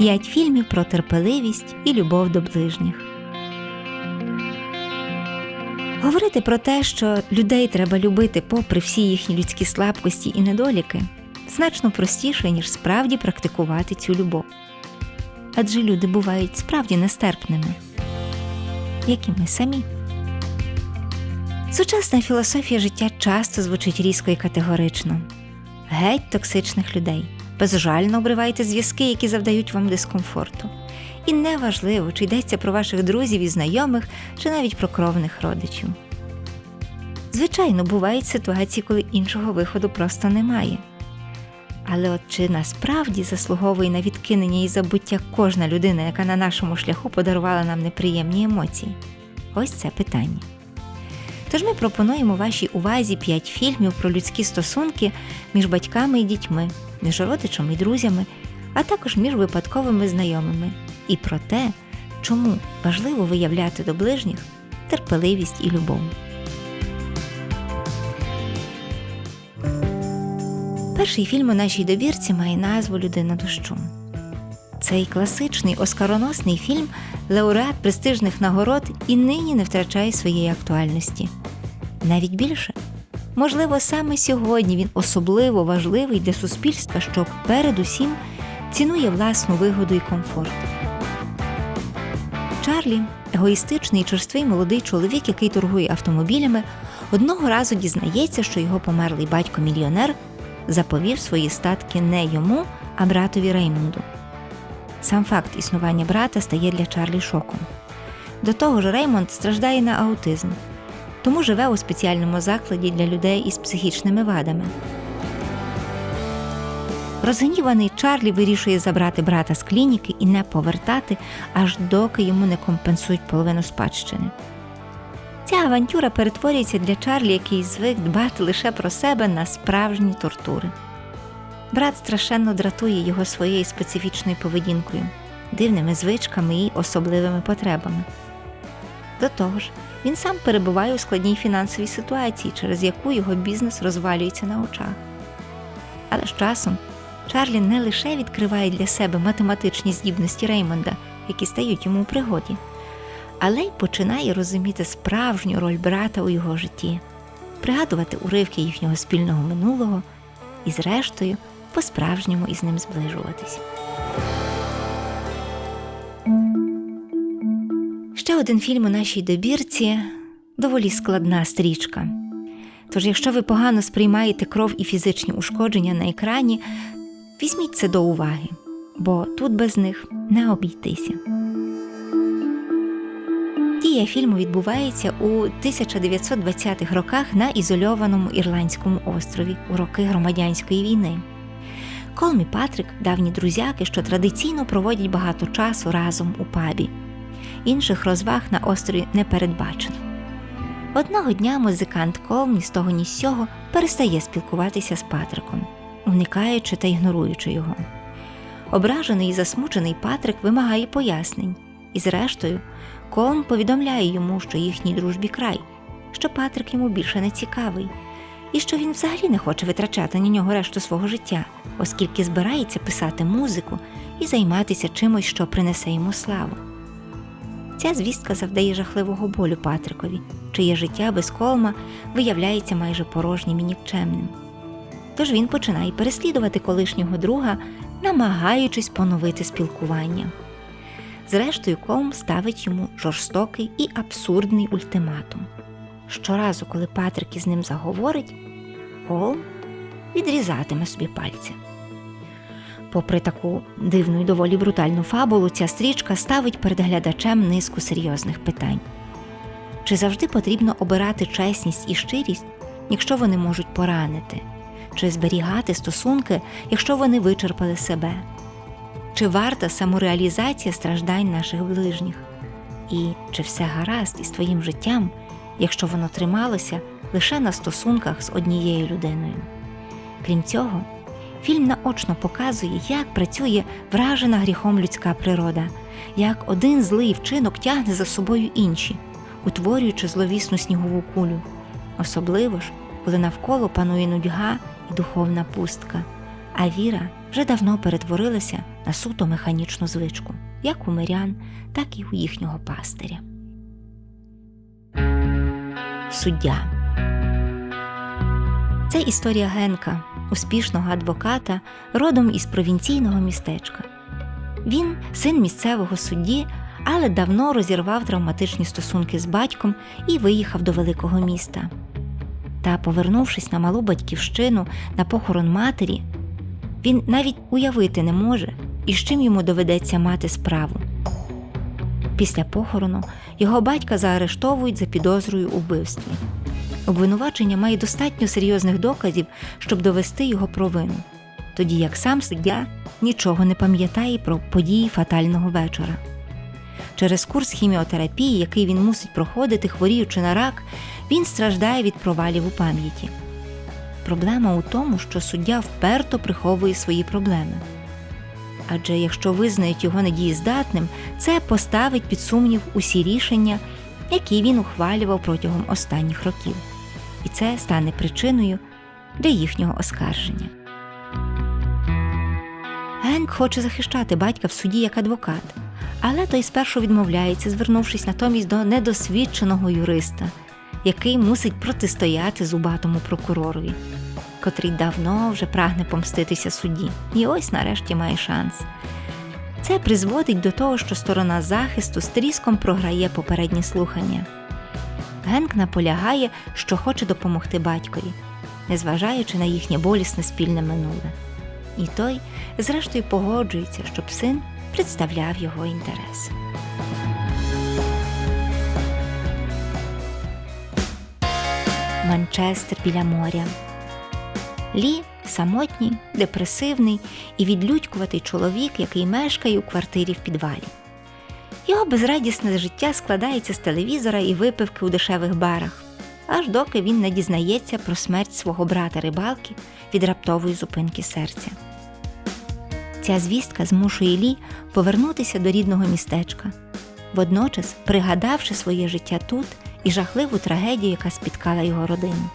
П'ять фільмів про терпеливість і любов до ближніх. Говорити про те, що людей треба любити попри всі їхні людські слабкості і недоліки, значно простіше, ніж справді практикувати цю любов. Адже люди бувають справді нестерпними, як і ми самі. Сучасна філософія життя часто звучить різко і категорично геть токсичних людей. Безжально обривайте зв'язки, які завдають вам дискомфорту. І неважливо, чи йдеться про ваших друзів і знайомих, чи навіть про кровних родичів. Звичайно, бувають ситуації, коли іншого виходу просто немає. Але от чи насправді заслуговує на відкинення і забуття кожна людина, яка на нашому шляху подарувала нам неприємні емоції? Ось це питання. Тож ми пропонуємо вашій увазі п'ять фільмів про людські стосунки між батьками і дітьми, між родичами і друзями, а також між випадковими знайомими, і про те, чому важливо виявляти до ближніх терпеливість і любов. Перший фільм у нашій добірці має назву Людина дощу. Цей класичний оскароносний фільм лауреат престижних нагород і нині не втрачає своєї актуальності. Навіть більше, можливо, саме сьогодні він особливо важливий для суспільства, що передусім цінує власну вигоду і комфорт. Чарлі, егоїстичний і черствий молодий чоловік, який торгує автомобілями, одного разу дізнається, що його померлий батько-мільйонер заповів свої статки не йому, а братові Реймонду. Сам факт існування брата стає для Чарлі шоком. До того ж, Реймонд страждає на аутизм, тому живе у спеціальному закладі для людей із психічними вадами. Розгніваний Чарлі вирішує забрати брата з клініки і не повертати, аж доки йому не компенсують половину спадщини. Ця авантюра перетворюється для Чарлі, який звик дбати лише про себе на справжні тортури. Брат страшенно дратує його своєю специфічною поведінкою, дивними звичками і особливими потребами. До того ж, він сам перебуває у складній фінансовій ситуації, через яку його бізнес розвалюється на очах. Але з часом Чарлі не лише відкриває для себе математичні здібності Реймонда, які стають йому у пригоді але й починає розуміти справжню роль брата у його житті, пригадувати уривки їхнього спільного минулого і, зрештою, по-справжньому із ним зближуватись. Ще один фільм у нашій добірці доволі складна стрічка. Тож, якщо ви погано сприймаєте кров і фізичні ушкодження на екрані, візьміть це до уваги, бо тут без них не обійтися. Дія фільму відбувається у 1920-х роках на ізольованому ірландському острові у роки громадянської війни. Колм і Патрик давні друзяки, що традиційно проводять багато часу разом у пабі. Інших розваг на острові не передбачено. Одного дня музикант Колм ні з того ні з сього перестає спілкуватися з Патриком, уникаючи та ігноруючи його. Ображений і засмучений Патрик вимагає пояснень і, зрештою, Колм повідомляє йому, що їхній дружбі край, що Патрик йому більше не цікавий, і що він взагалі не хоче витрачати на нього решту свого життя, оскільки збирається писати музику і займатися чимось, що принесе йому славу. Ця звістка завдає жахливого болю Патрикові, чиє життя без колма виявляється майже порожнім і нікчемним. Тож він починає переслідувати колишнього друга, намагаючись поновити спілкування. Зрештою, Колм ставить йому жорстокий і абсурдний ультиматум. Щоразу, коли Патрик із ним заговорить, Колм відрізатиме собі пальці. Попри таку дивну і доволі брутальну фабулу, ця стрічка ставить перед глядачем низку серйозних питань. Чи завжди потрібно обирати чесність і щирість, якщо вони можуть поранити, чи зберігати стосунки, якщо вони вичерпали себе? чи варта самореалізація страждань наших ближніх, і чи все гаразд із твоїм життям, якщо воно трималося лише на стосунках з однією людиною. Крім цього, фільм наочно показує, як працює вражена гріхом людська природа, як один злий вчинок тягне за собою інші, утворюючи зловісну снігову кулю, особливо ж, коли навколо панує нудьга і духовна пустка А віра вже давно перетворилася на суто механічну звичку, як у мирян, так і у їхнього пастиря. Суддя це історія Генка, успішного адвоката, родом із провінційного містечка. Він син місцевого судді, але давно розірвав травматичні стосунки з батьком і виїхав до великого міста. Та, повернувшись на малу батьківщину на похорон матері, він навіть уявити не може, і з чим йому доведеться мати справу. Після похорону його батька заарештовують за підозрою у вбивстві. Обвинувачення має достатньо серйозних доказів, щоб довести його провину, тоді як сам суддя нічого не пам'ятає про події фатального вечора. Через курс хіміотерапії, який він мусить проходити, хворіючи на рак, він страждає від провалів у пам'яті. Проблема у тому, що суддя вперто приховує свої проблеми. Адже якщо визнають його недієздатним, це поставить під сумнів усі рішення, які він ухвалював протягом останніх років, і це стане причиною для їхнього оскарження. Генк хоче захищати батька в суді як адвокат, але той спершу відмовляється, звернувшись натомість до недосвідченого юриста, який мусить протистояти зубатому прокуророві, котрий давно вже прагне помститися судді, і ось нарешті має шанс. Це призводить до того, що сторона захисту з тріском програє попередні слухання. Генк наполягає, що хоче допомогти батькові, незважаючи на їхнє болісне спільне минуле. І той, зрештою, погоджується, щоб син представляв його інтереси. Манчестер біля моря. Лі самотній, депресивний і відлюдькуватий чоловік, який мешкає у квартирі в підвалі. Його безрадісне життя складається з телевізора і випивки у дешевих барах, аж доки він не дізнається про смерть свого брата рибалки від раптової зупинки серця. Ця звістка змушує Лі повернутися до рідного містечка, водночас пригадавши своє життя тут і жахливу трагедію, яка спіткала його родину,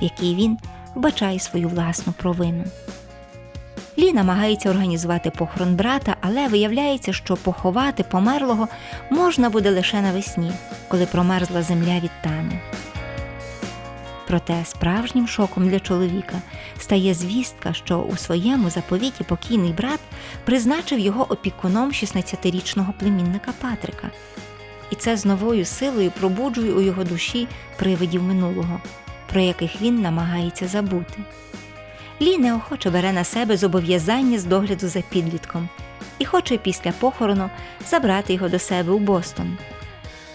в якій він вбачає свою власну провину. Лі намагається організувати похорон брата, але виявляється, що поховати померлого можна буде лише навесні, коли промерзла земля від тану. Проте справжнім шоком для чоловіка стає звістка, що у своєму заповіті покійний брат призначив його опікуном 16-річного племінника Патрика. І це з новою силою пробуджує у його душі привидів минулого, про яких він намагається забути. Лі неохоче бере на себе зобов'язання з догляду за підлітком і хоче після похорону забрати його до себе у Бостон.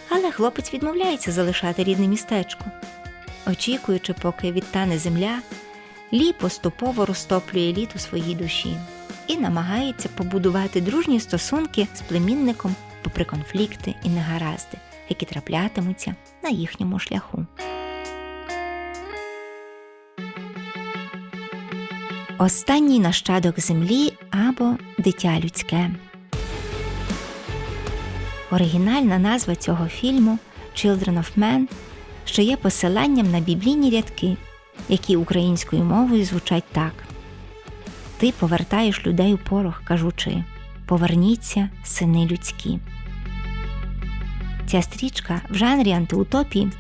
Але хлопець відмовляється залишати рідне містечко. Очікуючи, поки відтане земля, Лі поступово розтоплює лід у своїй душі і намагається побудувати дружні стосунки з племінником попри конфлікти і негаразди, які траплятимуться на їхньому шляху. Останній нащадок землі або дитя людське. Оригінальна назва цього фільму Children of Men, що є посиланням на біблійні рядки, які українською мовою звучать так: Ти повертаєш людей у порох, кажучи Поверніться, сини людські. Ця стрічка в жанрі антиутопії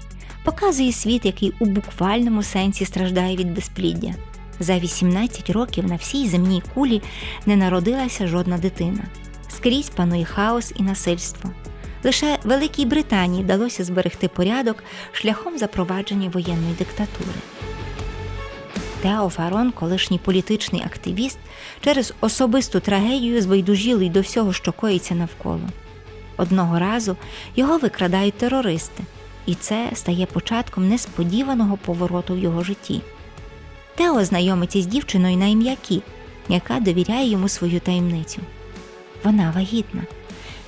показує світ, який у буквальному сенсі страждає від безпліддя. За 18 років на всій земній кулі не народилася жодна дитина. Скрізь панує хаос і насильство. Лише Великій Британії вдалося зберегти порядок шляхом запровадження воєнної диктатури. Тео Фарон, колишній політичний активіст, через особисту трагедію збайдужілий до всього, що коїться навколо. Одного разу його викрадають терористи, і це стає початком несподіваного повороту в його житті. Тео знайомиться з дівчиною на ім'я Кі, яка довіряє йому свою таємницю. Вона вагітна.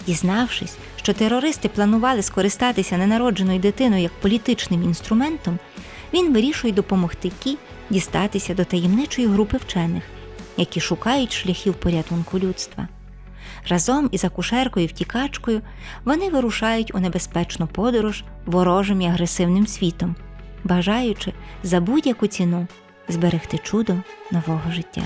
Дізнавшись, що терористи планували скористатися ненародженою дитиною як політичним інструментом, він вирішує допомогти Кі дістатися до таємничої групи вчених, які шукають шляхів порятунку людства. Разом із акушеркою втікачкою вони вирушають у небезпечну подорож ворожим і агресивним світом, бажаючи за будь-яку ціну зберегти чудо нового життя.